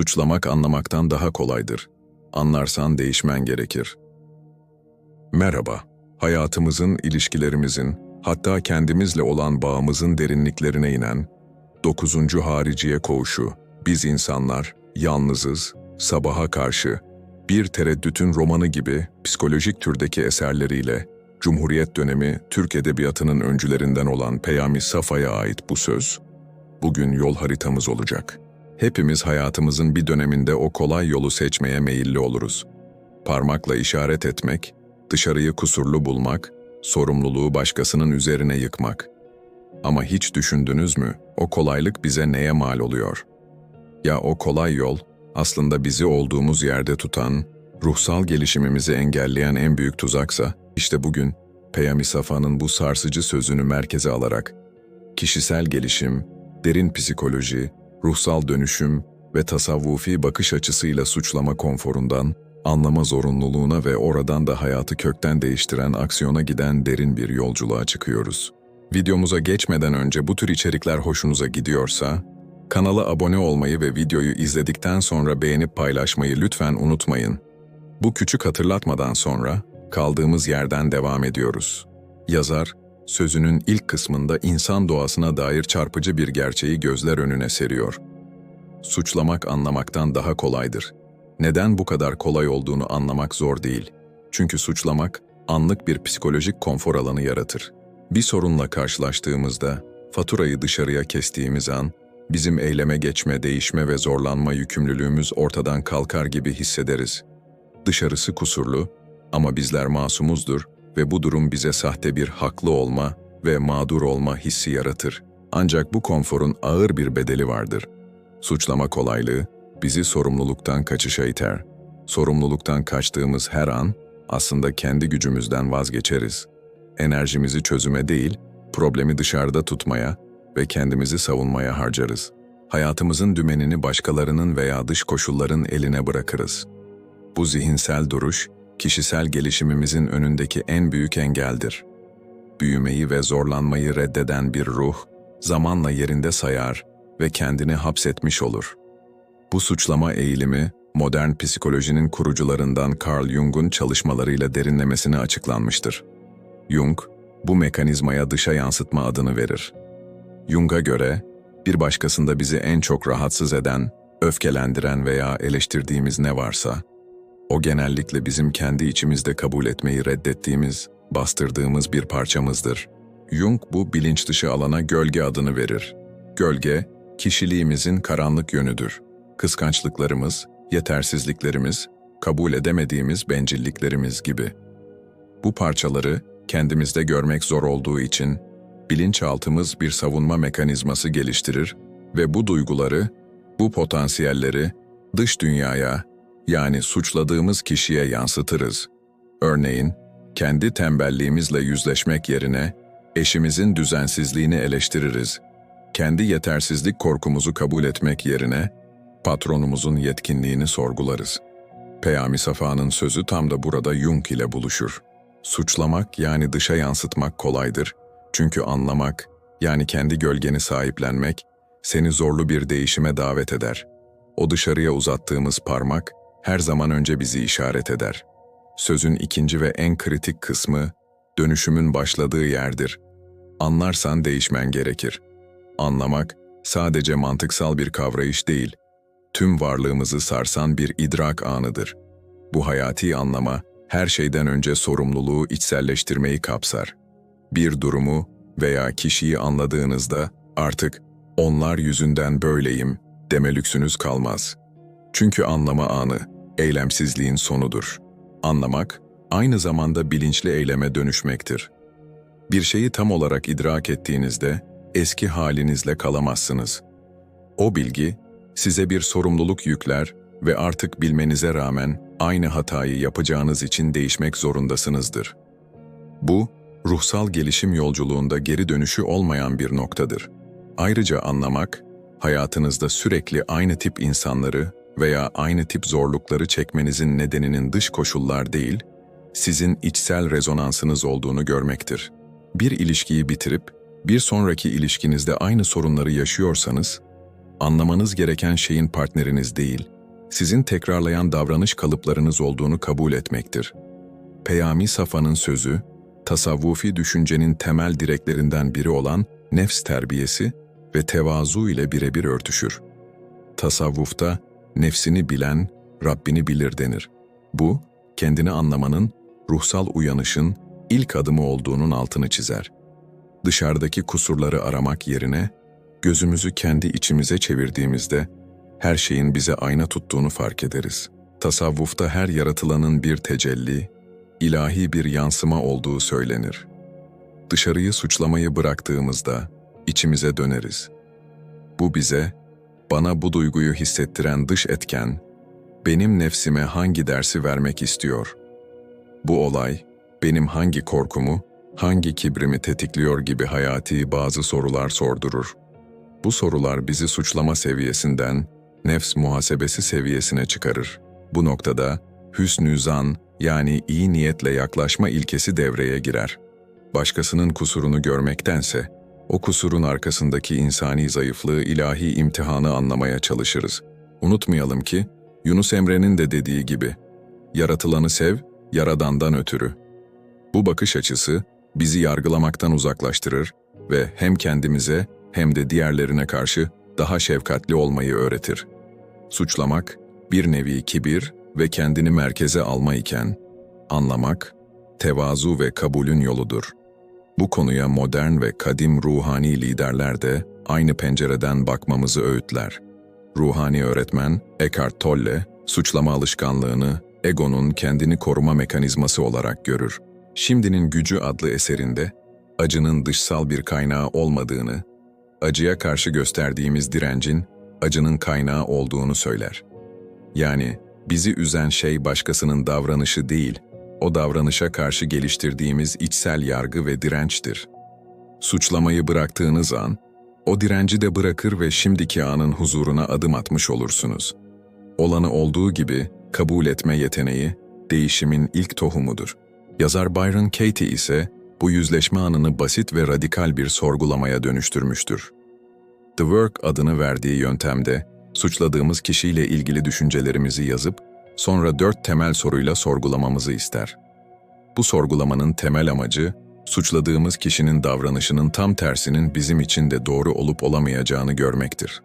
Suçlamak anlamaktan daha kolaydır. Anlarsan değişmen gerekir. Merhaba. Hayatımızın, ilişkilerimizin, hatta kendimizle olan bağımızın derinliklerine inen, dokuzuncu hariciye koğuşu, biz insanlar, yalnızız, sabaha karşı, bir tereddütün romanı gibi psikolojik türdeki eserleriyle, Cumhuriyet dönemi Türk Edebiyatı'nın öncülerinden olan Peyami Safa'ya ait bu söz, bugün yol haritamız olacak. Hepimiz hayatımızın bir döneminde o kolay yolu seçmeye meyilli oluruz. Parmakla işaret etmek, dışarıyı kusurlu bulmak, sorumluluğu başkasının üzerine yıkmak. Ama hiç düşündünüz mü o kolaylık bize neye mal oluyor? Ya o kolay yol aslında bizi olduğumuz yerde tutan, ruhsal gelişimimizi engelleyen en büyük tuzaksa, işte bugün Peyami Safa'nın bu sarsıcı sözünü merkeze alarak, kişisel gelişim, derin psikoloji, ruhsal dönüşüm ve tasavvufi bakış açısıyla suçlama konforundan, anlama zorunluluğuna ve oradan da hayatı kökten değiştiren aksiyona giden derin bir yolculuğa çıkıyoruz. Videomuza geçmeden önce bu tür içerikler hoşunuza gidiyorsa, kanala abone olmayı ve videoyu izledikten sonra beğenip paylaşmayı lütfen unutmayın. Bu küçük hatırlatmadan sonra kaldığımız yerden devam ediyoruz. Yazar, sözünün ilk kısmında insan doğasına dair çarpıcı bir gerçeği gözler önüne seriyor. Suçlamak anlamaktan daha kolaydır. Neden bu kadar kolay olduğunu anlamak zor değil. Çünkü suçlamak anlık bir psikolojik konfor alanı yaratır. Bir sorunla karşılaştığımızda faturayı dışarıya kestiğimiz an bizim eyleme geçme, değişme ve zorlanma yükümlülüğümüz ortadan kalkar gibi hissederiz. Dışarısı kusurlu ama bizler masumuzdur ve bu durum bize sahte bir haklı olma ve mağdur olma hissi yaratır. Ancak bu konforun ağır bir bedeli vardır. Suçlama kolaylığı bizi sorumluluktan kaçışa iter. Sorumluluktan kaçtığımız her an aslında kendi gücümüzden vazgeçeriz. Enerjimizi çözüme değil, problemi dışarıda tutmaya ve kendimizi savunmaya harcarız. Hayatımızın dümenini başkalarının veya dış koşulların eline bırakırız. Bu zihinsel duruş, kişisel gelişimimizin önündeki en büyük engeldir. Büyümeyi ve zorlanmayı reddeden bir ruh, zamanla yerinde sayar ve kendini hapsetmiş olur. Bu suçlama eğilimi, modern psikolojinin kurucularından Carl Jung'un çalışmalarıyla derinlemesine açıklanmıştır. Jung, bu mekanizmaya dışa yansıtma adını verir. Jung'a göre, bir başkasında bizi en çok rahatsız eden, öfkelendiren veya eleştirdiğimiz ne varsa, o genellikle bizim kendi içimizde kabul etmeyi reddettiğimiz, bastırdığımız bir parçamızdır. Jung bu bilinç dışı alana gölge adını verir. Gölge, kişiliğimizin karanlık yönüdür. Kıskançlıklarımız, yetersizliklerimiz, kabul edemediğimiz bencilliklerimiz gibi. Bu parçaları kendimizde görmek zor olduğu için bilinçaltımız bir savunma mekanizması geliştirir ve bu duyguları, bu potansiyelleri dış dünyaya yani suçladığımız kişiye yansıtırız. Örneğin, kendi tembelliğimizle yüzleşmek yerine eşimizin düzensizliğini eleştiririz. Kendi yetersizlik korkumuzu kabul etmek yerine patronumuzun yetkinliğini sorgularız. Peyami Safa'nın sözü tam da burada Jung ile buluşur. Suçlamak yani dışa yansıtmak kolaydır. Çünkü anlamak, yani kendi gölgeni sahiplenmek, seni zorlu bir değişime davet eder. O dışarıya uzattığımız parmak, her zaman önce bizi işaret eder. Sözün ikinci ve en kritik kısmı, dönüşümün başladığı yerdir. Anlarsan değişmen gerekir. Anlamak, sadece mantıksal bir kavrayış değil, tüm varlığımızı sarsan bir idrak anıdır. Bu hayati anlama, her şeyden önce sorumluluğu içselleştirmeyi kapsar. Bir durumu veya kişiyi anladığınızda artık onlar yüzünden böyleyim deme lüksünüz kalmaz. Çünkü anlama anı, eylemsizliğin sonudur. Anlamak, aynı zamanda bilinçli eyleme dönüşmektir. Bir şeyi tam olarak idrak ettiğinizde, eski halinizle kalamazsınız. O bilgi, size bir sorumluluk yükler ve artık bilmenize rağmen aynı hatayı yapacağınız için değişmek zorundasınızdır. Bu, ruhsal gelişim yolculuğunda geri dönüşü olmayan bir noktadır. Ayrıca anlamak, hayatınızda sürekli aynı tip insanları veya aynı tip zorlukları çekmenizin nedeninin dış koşullar değil, sizin içsel rezonansınız olduğunu görmektir. Bir ilişkiyi bitirip, bir sonraki ilişkinizde aynı sorunları yaşıyorsanız, anlamanız gereken şeyin partneriniz değil, sizin tekrarlayan davranış kalıplarınız olduğunu kabul etmektir. Peyami Safa'nın sözü, tasavvufi düşüncenin temel direklerinden biri olan nefs terbiyesi ve tevazu ile birebir örtüşür. Tasavvufta nefsini bilen Rabbini bilir denir. Bu, kendini anlamanın, ruhsal uyanışın ilk adımı olduğunun altını çizer. Dışarıdaki kusurları aramak yerine, gözümüzü kendi içimize çevirdiğimizde, her şeyin bize ayna tuttuğunu fark ederiz. Tasavvufta her yaratılanın bir tecelli, ilahi bir yansıma olduğu söylenir. Dışarıyı suçlamayı bıraktığımızda içimize döneriz. Bu bize, bana bu duyguyu hissettiren dış etken, benim nefsime hangi dersi vermek istiyor? Bu olay, benim hangi korkumu, hangi kibrimi tetikliyor gibi hayati bazı sorular sordurur. Bu sorular bizi suçlama seviyesinden nefs muhasebesi seviyesine çıkarır. Bu noktada hüsnü zan yani iyi niyetle yaklaşma ilkesi devreye girer. Başkasının kusurunu görmektense, o kusurun arkasındaki insani zayıflığı ilahi imtihanı anlamaya çalışırız. Unutmayalım ki, Yunus Emre'nin de dediği gibi, yaratılanı sev, yaradandan ötürü. Bu bakış açısı bizi yargılamaktan uzaklaştırır ve hem kendimize hem de diğerlerine karşı daha şefkatli olmayı öğretir. Suçlamak, bir nevi kibir ve kendini merkeze alma iken, anlamak, tevazu ve kabulün yoludur. Bu konuya modern ve kadim ruhani liderler de aynı pencereden bakmamızı öğütler. Ruhani öğretmen Eckhart Tolle, suçlama alışkanlığını egonun kendini koruma mekanizması olarak görür. Şimdinin Gücü adlı eserinde, acının dışsal bir kaynağı olmadığını, acıya karşı gösterdiğimiz direncin acının kaynağı olduğunu söyler. Yani bizi üzen şey başkasının davranışı değil, o davranışa karşı geliştirdiğimiz içsel yargı ve dirençtir. Suçlamayı bıraktığınız an, o direnci de bırakır ve şimdiki anın huzuruna adım atmış olursunuz. Olanı olduğu gibi kabul etme yeteneği, değişimin ilk tohumudur. Yazar Byron Katie ise bu yüzleşme anını basit ve radikal bir sorgulamaya dönüştürmüştür. The Work adını verdiği yöntemde, suçladığımız kişiyle ilgili düşüncelerimizi yazıp, sonra dört temel soruyla sorgulamamızı ister. Bu sorgulamanın temel amacı, suçladığımız kişinin davranışının tam tersinin bizim için de doğru olup olamayacağını görmektir.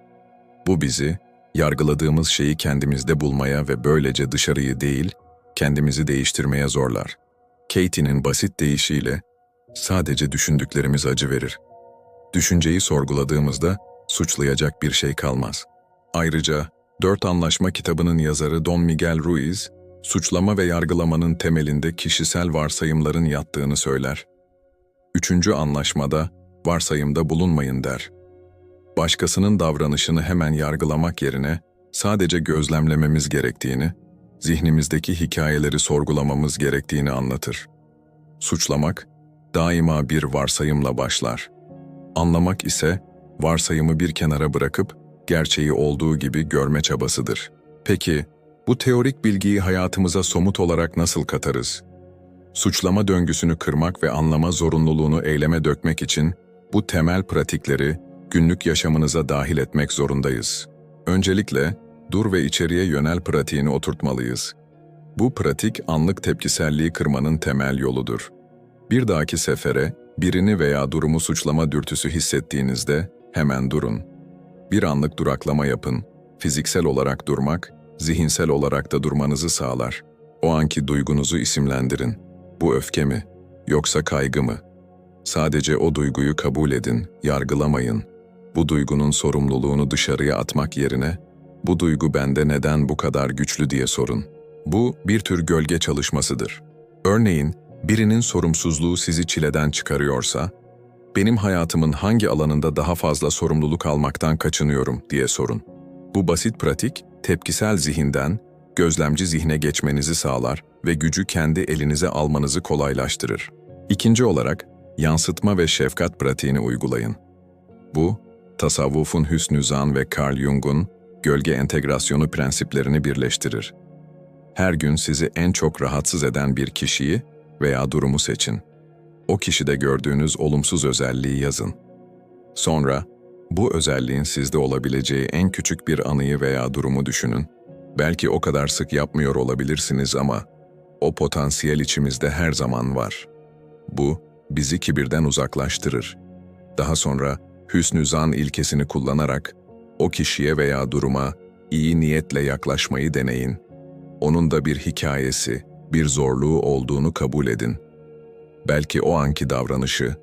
Bu bizi, yargıladığımız şeyi kendimizde bulmaya ve böylece dışarıyı değil, kendimizi değiştirmeye zorlar. Katie'nin basit deyişiyle, sadece düşündüklerimiz acı verir. Düşünceyi sorguladığımızda suçlayacak bir şey kalmaz. Ayrıca, Dört Anlaşma kitabının yazarı Don Miguel Ruiz, suçlama ve yargılamanın temelinde kişisel varsayımların yattığını söyler. Üçüncü anlaşmada, varsayımda bulunmayın der. Başkasının davranışını hemen yargılamak yerine, sadece gözlemlememiz gerektiğini, zihnimizdeki hikayeleri sorgulamamız gerektiğini anlatır. Suçlamak, daima bir varsayımla başlar. Anlamak ise, varsayımı bir kenara bırakıp, gerçeği olduğu gibi görme çabasıdır. Peki, bu teorik bilgiyi hayatımıza somut olarak nasıl katarız? Suçlama döngüsünü kırmak ve anlama zorunluluğunu eyleme dökmek için bu temel pratikleri günlük yaşamınıza dahil etmek zorundayız. Öncelikle, dur ve içeriye yönel pratiğini oturtmalıyız. Bu pratik anlık tepkiselliği kırmanın temel yoludur. Bir dahaki sefere birini veya durumu suçlama dürtüsü hissettiğinizde hemen durun. Bir anlık duraklama yapın. Fiziksel olarak durmak, zihinsel olarak da durmanızı sağlar. O anki duygunuzu isimlendirin. Bu öfke mi? Yoksa kaygı mı? Sadece o duyguyu kabul edin, yargılamayın. Bu duygunun sorumluluğunu dışarıya atmak yerine, bu duygu bende neden bu kadar güçlü diye sorun. Bu bir tür gölge çalışmasıdır. Örneğin, birinin sorumsuzluğu sizi çileden çıkarıyorsa, benim hayatımın hangi alanında daha fazla sorumluluk almaktan kaçınıyorum diye sorun. Bu basit pratik, tepkisel zihinden, gözlemci zihne geçmenizi sağlar ve gücü kendi elinize almanızı kolaylaştırır. İkinci olarak, yansıtma ve şefkat pratiğini uygulayın. Bu, tasavvufun Hüsnü Zan ve Carl Jung'un gölge entegrasyonu prensiplerini birleştirir. Her gün sizi en çok rahatsız eden bir kişiyi veya durumu seçin. O kişide gördüğünüz olumsuz özelliği yazın. Sonra, Bu özelliğin sizde olabileceği en küçük bir anıyı veya durumu düşünün. Belki o kadar sık yapmıyor olabilirsiniz ama o potansiyel içimizde her zaman var. Bu, bizi kibirden uzaklaştırır. Daha sonra hüsnü zan ilkesini kullanarak o kişiye veya duruma iyi niyetle yaklaşmayı deneyin. Onun da bir hikayesi, bir zorluğu olduğunu kabul edin. Belki o anki davranışı,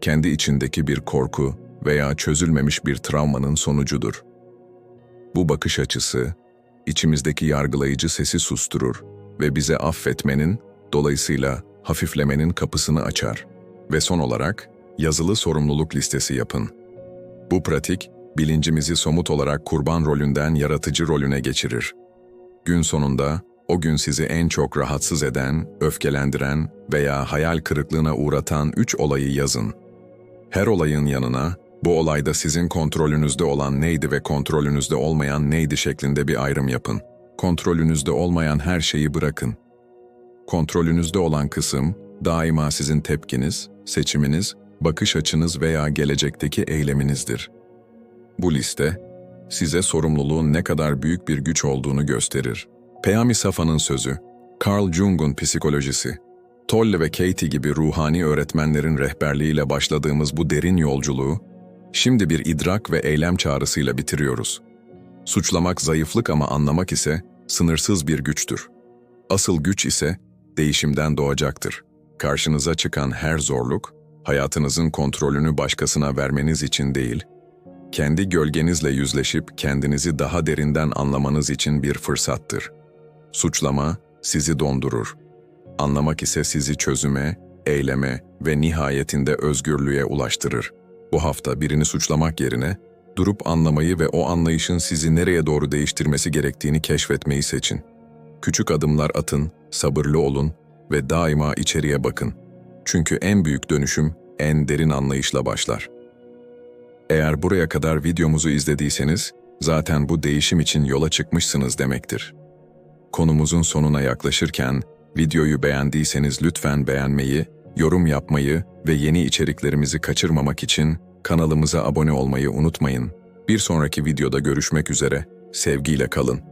kendi içindeki bir korku veya çözülmemiş bir travmanın sonucudur. Bu bakış açısı, içimizdeki yargılayıcı sesi susturur ve bize affetmenin, dolayısıyla hafiflemenin kapısını açar. Ve son olarak, yazılı sorumluluk listesi yapın. Bu pratik, bilincimizi somut olarak kurban rolünden yaratıcı rolüne geçirir. Gün sonunda, o gün sizi en çok rahatsız eden, öfkelendiren veya hayal kırıklığına uğratan üç olayı yazın. Her olayın yanına, bu olayda sizin kontrolünüzde olan neydi ve kontrolünüzde olmayan neydi şeklinde bir ayrım yapın. Kontrolünüzde olmayan her şeyi bırakın. Kontrolünüzde olan kısım, daima sizin tepkiniz, seçiminiz, bakış açınız veya gelecekteki eyleminizdir. Bu liste, size sorumluluğun ne kadar büyük bir güç olduğunu gösterir. Peyami Safa'nın sözü, Carl Jung'un psikolojisi, Tolle ve Katie gibi ruhani öğretmenlerin rehberliğiyle başladığımız bu derin yolculuğu, şimdi bir idrak ve eylem çağrısıyla bitiriyoruz. Suçlamak zayıflık ama anlamak ise sınırsız bir güçtür. Asıl güç ise değişimden doğacaktır. Karşınıza çıkan her zorluk, hayatınızın kontrolünü başkasına vermeniz için değil, kendi gölgenizle yüzleşip kendinizi daha derinden anlamanız için bir fırsattır. Suçlama sizi dondurur. Anlamak ise sizi çözüme, eyleme ve nihayetinde özgürlüğe ulaştırır. Bu hafta birini suçlamak yerine durup anlamayı ve o anlayışın sizi nereye doğru değiştirmesi gerektiğini keşfetmeyi seçin. Küçük adımlar atın, sabırlı olun ve daima içeriye bakın. Çünkü en büyük dönüşüm en derin anlayışla başlar. Eğer buraya kadar videomuzu izlediyseniz, zaten bu değişim için yola çıkmışsınız demektir. Konumuzun sonuna yaklaşırken, videoyu beğendiyseniz lütfen beğenmeyi, yorum yapmayı ve yeni içeriklerimizi kaçırmamak için kanalımıza abone olmayı unutmayın. Bir sonraki videoda görüşmek üzere, sevgiyle kalın.